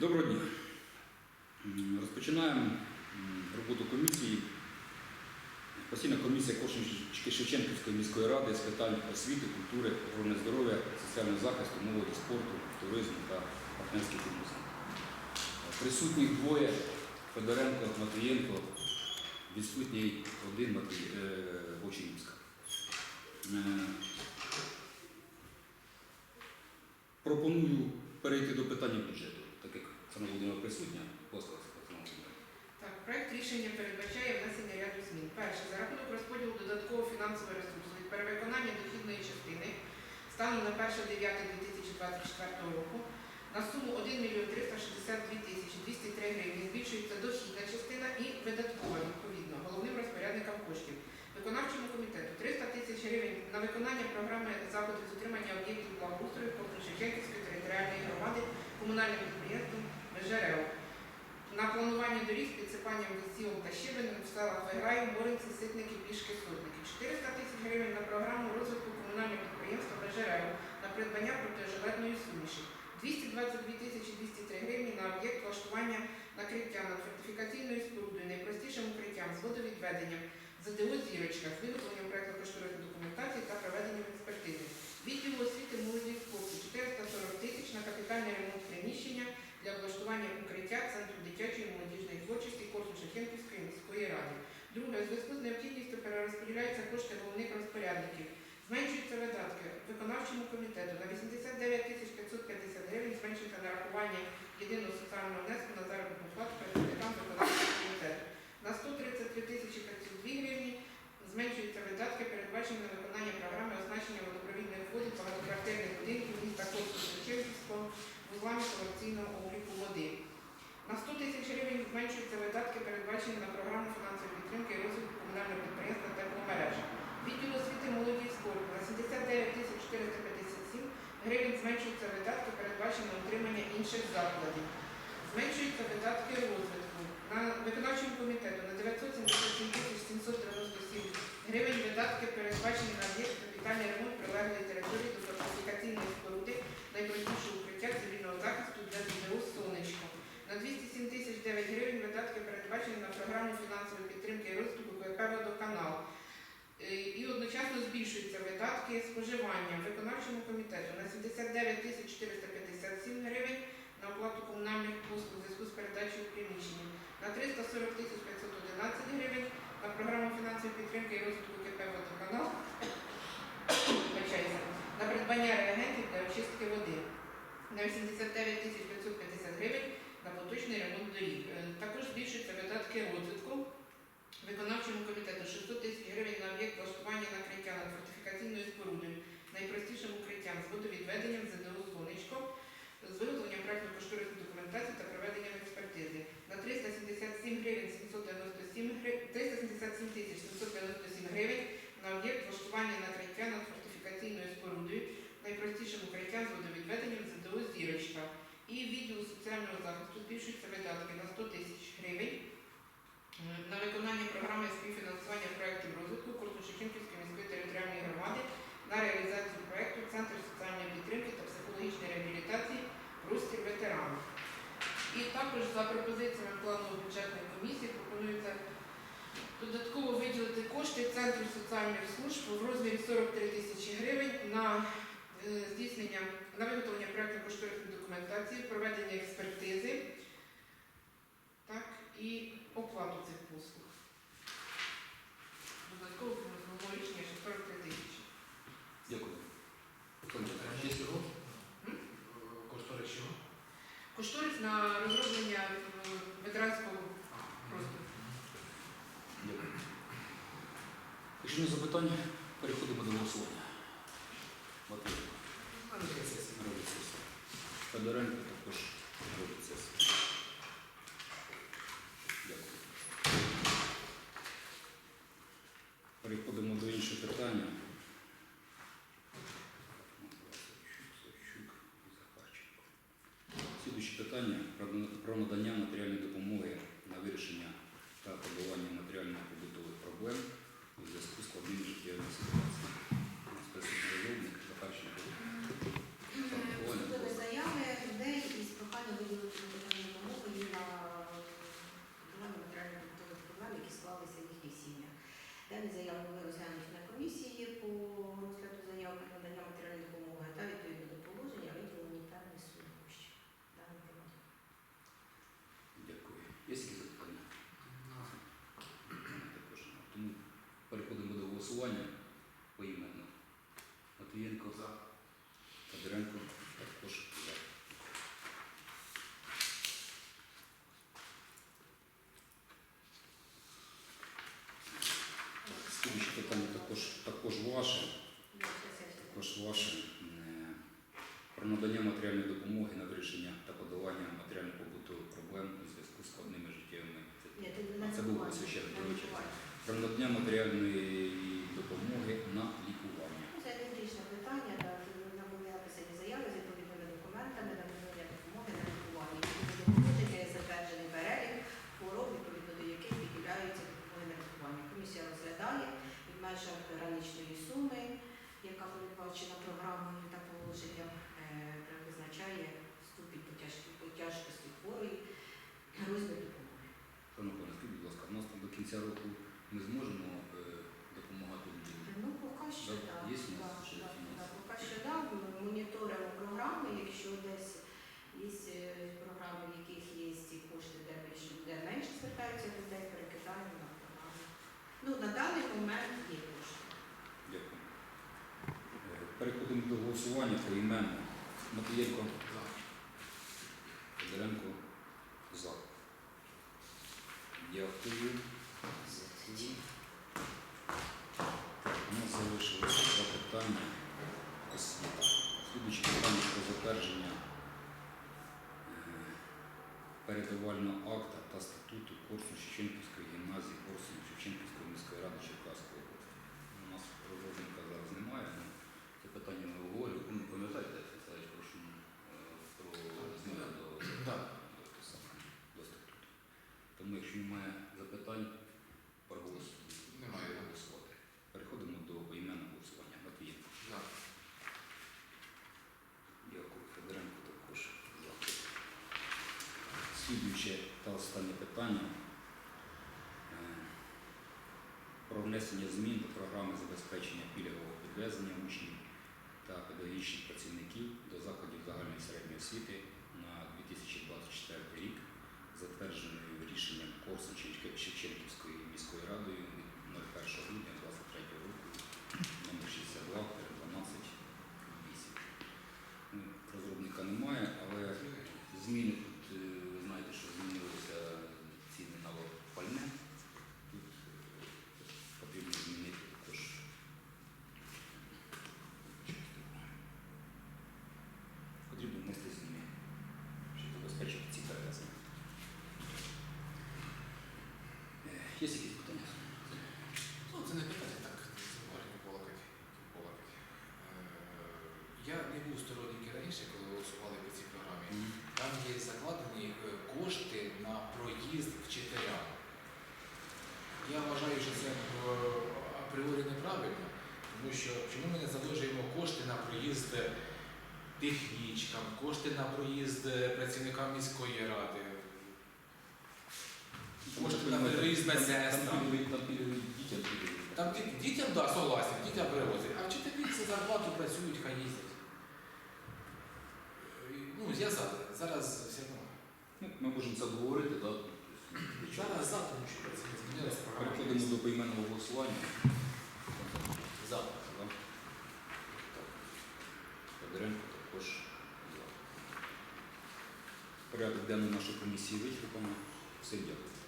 Доброго дня. Розпочинаємо роботу комісії. Постійна комісія Кошин-Шевченківської міської ради з питань освіти, культури, охорони здоров'я, соціального захисту, молоді, спорту, туризму та партнерських відносин. Присутніх двоє Федоренко, Матвієнко, відсутній один е, Вовчинівська. Е, Пропоную перейти до питання бюджету, Оксана присутня. послуг Оксана. Так, проект рішення передбачає внесення ряду змін. Перше, за рахунок розподілу додаткового фінансового ресурсу від перевиконання дохідної частини станом на 1.9.2024 року на суму 1 мільйон 362 тисячі 203 гривні збільшується дохідна частина і видаткова відповідно головним розпорядникам коштів. Виконавчому комітету 300 тисяч гривень на виконання програми заходів з утримання об'єктів благоустрою Шевченківської територіальної громади комунальним підприємством «Межерел». На планування доріг з підсипанням та щебень в селах Виграю, Моринці, Ситники, Пішки, Сотники. 400 тисяч гривень на програму розвитку комунального підприємства «Межерел» на придбання протижилетної суміші. 222 тисячі 203 гривні на об'єкт влаштування накриття над фортифікаційною спорудою, найпростішим укриттям з водовідведенням, ЗДО «Зірочка» з виготовленням проєктно-кошторисної документації та проведенням експертизи. Відділу освіти молоді і спорту 440 тисяч на капітальний ремонт приміщення для облаштування укриття Центру дитячої і молодіжної творчості корпусу Шевченківської міської ради. Друге, у зв'язку з необхідністю перерозподіляються кошти головних розпорядників. Зменшуються видатки виконавчому комітету на 89 тисяч 550 гривень, зменшується нарахування єдиного соціального внеску на заробітну плату працівникам виконавчого комітету. На 133 тисячі 502 гривні зменшуються видатки, передбачені на виконання програми оснащення водопровідних водів багатоквартирних будинків міста Корпусу Шевченківського вузлами комерційного обліку води. На 100 тисяч гривень зменшуються видатки, передбачені на програму фінансової підтримки і розвитку комунального підприємства тепломережа. Відділ освіти молоді і спорту на 79 тисяч 457 гривень зменшуються видатки, передбачені на утримання інших закладів. Зменшуються видатки розвитку. На виконавчому комітету на 977 тисяч 797 гривень видатки передбачені на об'єкт капітальний ремонт прилеглої території до фортифікаційної споруди найпростішого укриття цивільного захисту для ЗДО «Сонечко». На 207 тисяч 9 гривень видатки передбачені на програму фінансової підтримки і розвитку КП «Водоканал». Е, І одночасно збільшуються видатки споживання виконавчому комітету на 79 тисяч 457 гривень на оплату комунальних послуг у зв'язку з передачею приміщення, на 340 511 гривень на програму фінансової підтримки і розвитку КП «Водоканал» вибачаюся, на придбання реагентів для очистки води, на 89 тисяч 550 гривень на поточний ремонт доріг. Е, Також збільшуються видатки розвитку виконавчому комітету 600 тисяч гривень на об'єкт влаштування накриття над фортифікаційною спорудою, найпростішим укриттям з водовідведенням ЗДО «Сонечко», з виготовленням проектно-кошторисної документації та проведенням експертизи на 377 гривень 797 гривень, 377 тисяч 797 гривень на об'єкт влаштування накриття над фортифікаційною спорудою, найпростішим укриттям з водовідведенням ЗДО «Зірочка». І відділу соціального захисту збільшуються видатки на 100 тисяч гривень е, на виконання програми співфінансування проєктів розвитку Корсу-Шевченківської міської територіальної громади на реалізацію проєкту Центр соціальної підтримки та психологічної реабілітації «Простір ветеранів». І також за пропозиціями плану бюджетної комісії пропонується додатково виділити кошти Центру соціальних служб в розмірі 43 тисячі гривень на здійснення на виготовлення проєктно-кошторисної документації, проведення експертизи так, і оплату цих послуг. Додатково фінансового рішення ще 43 тисячі. Дякую. Кошторис чого? Кошторис на розроблення е, ветеранського простору. Дякую. Якщо не запитань, переходимо до голосування. Матвієнко. А не сесія. Робить сесію. Федоренко також робить сесію. Дякую. Переходимо до іншого питання. Слідуюче питання про надання матеріальної допомоги на вирішення та подолання матеріально-побутових проблем у зв'язку з складними життєвими ситуаціями. Спецсоціальний Захарченко. Поступили заяви людей із проханням виділити про надання матеріальної допомоги на вирішення та подолання матеріально-побутових проблем у зв'язку з складними життєвими. Це священник, не Про надання матеріальної допомоги на лікування. Це ідентичне питання, нам були написані заяви з відповідними документами на надання допомоги на лікування. Відповідно є затверджений перелік хвороб, відповідно до яких виділяються допомоги на лікування. Комісія розглядає в межах граничної суми, яка передбачена програмою та положенням, кінця року ми зможемо е, допомагати людям? Ну, поки що Да, так. є у нас да, да, да, Поки що так. Ми моніторимо програми, якщо десь є е, програми, в яких є ці кошти, де більше де менше звертаються людей, перекидаємо на програму. Ну, на даний момент є кошти. Дякую. Е, Переходимо до голосування по імену. Матвієнко, За. Федоренко, за. Дякую. У нас залишилося два питання освіта. Слідуюче питання про затвердження е, передавального акта та статуту Корсун Шевченківської гімназії Корсун Шевченківської міської ради Черкаської області. У нас розробника зараз немає, але це питання ми обговорюємо. Ви пам'ятаєте, Олександр, прошу е, про зміни до, Да. до, до статуту. Тому якщо немає запитань, проголосуємо. Немає. голосувати. Переходимо до поіменного голосування. Матвієнко. За. Дякую, Федоренко також. Дякую. Слідуюче та останнє питання е, про внесення змін до програми забезпечення пільгового підвезення учнів та педагогічних працівників до закладів загальної середньої освіти на 2024 рік, затвердженою рішенням Корсу Шевченківської міської радою від 01 грудня 2023 року номер 62 12 8. Ну, Розробника немає, але зміни тут, е, ви знаєте, що змінилися ціни на пальне. Тут е, потрібно змінити також. Потрібно внести зміни, щоб забезпечити ці перевезення. Е, Є якісь питання? Ну, це не питання, так, зварені полакать. полакать. Е, Я не був сторонники раніше, коли голосували по цій програмі. Там є закладені е, кошти на проїзд вчителям. Я вважаю, що це е, апріорі неправильно, тому що чому ми не заложуємо кошти на проїзд технічкам, кошти на проїзд е, працівникам міської ради. Кошти на проїзд медсестрам. Там дітям дітям, да, согласен, дітям перевозять, а вчителі за зарплату працюють, хай їздять. Ну, я завтра, Зараз все одно. Ну, Ми можемо це обговорити, так? Зараз завтра що це програма. Переходимо до поіменного голосування. Завтра. Да? Так. Федоренко також за. Порядок денний нашої комісії вичерпано. Всім дякую.